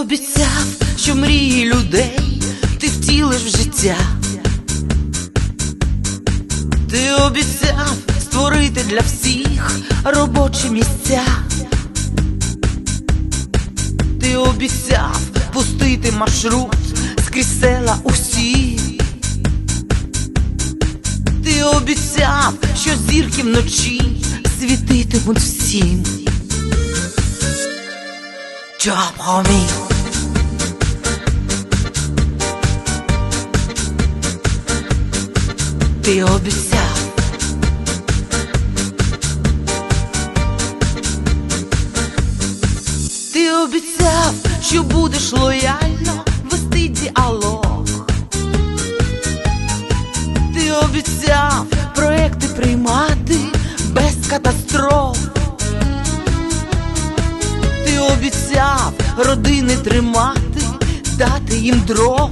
обіцяв, що мрії людей ти втілиш в життя. Ти обіцяв створити для всіх робочі місця. Ти обіцяв пустити маршрут скрізь села усі. Ти обіцяв, що зірки вночі світитимуть всім. Tu as. Ти обіцяв. Ти обіцяв, що будеш лояльно вести діалог. Ти обіцяв проекти приймати без катастроф. Ти обіцяв родини тримати, дати їм дров.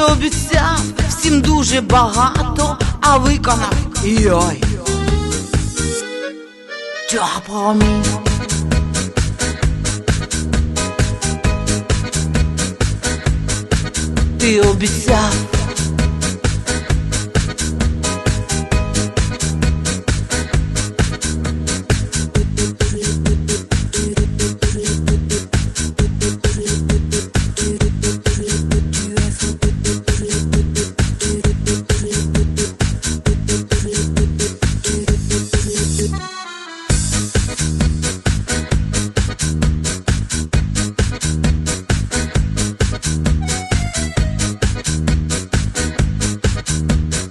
Обіцяв всім дуже багато, а виконав йой. Tu. Ти обіцяв.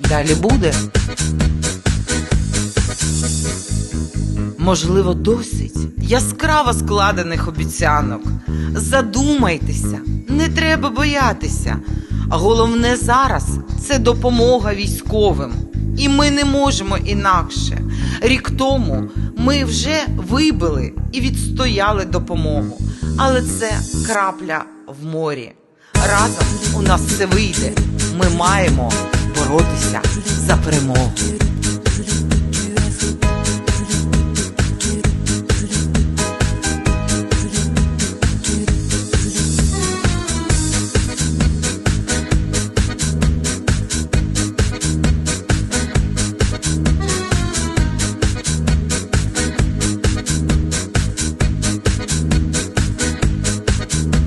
Далі буде. Можливо, досить яскраво складених обіцянок. Задумайтеся, не треба боятися. Головне зараз це допомога військовим. І ми не можемо інакше. Рік тому ми вже вибили і відстояли допомогу. Але це крапля в морі. Разом у нас все вийде. Ми маємо боротися за перемогу.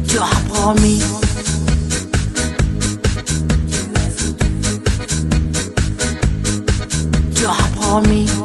Tu On me.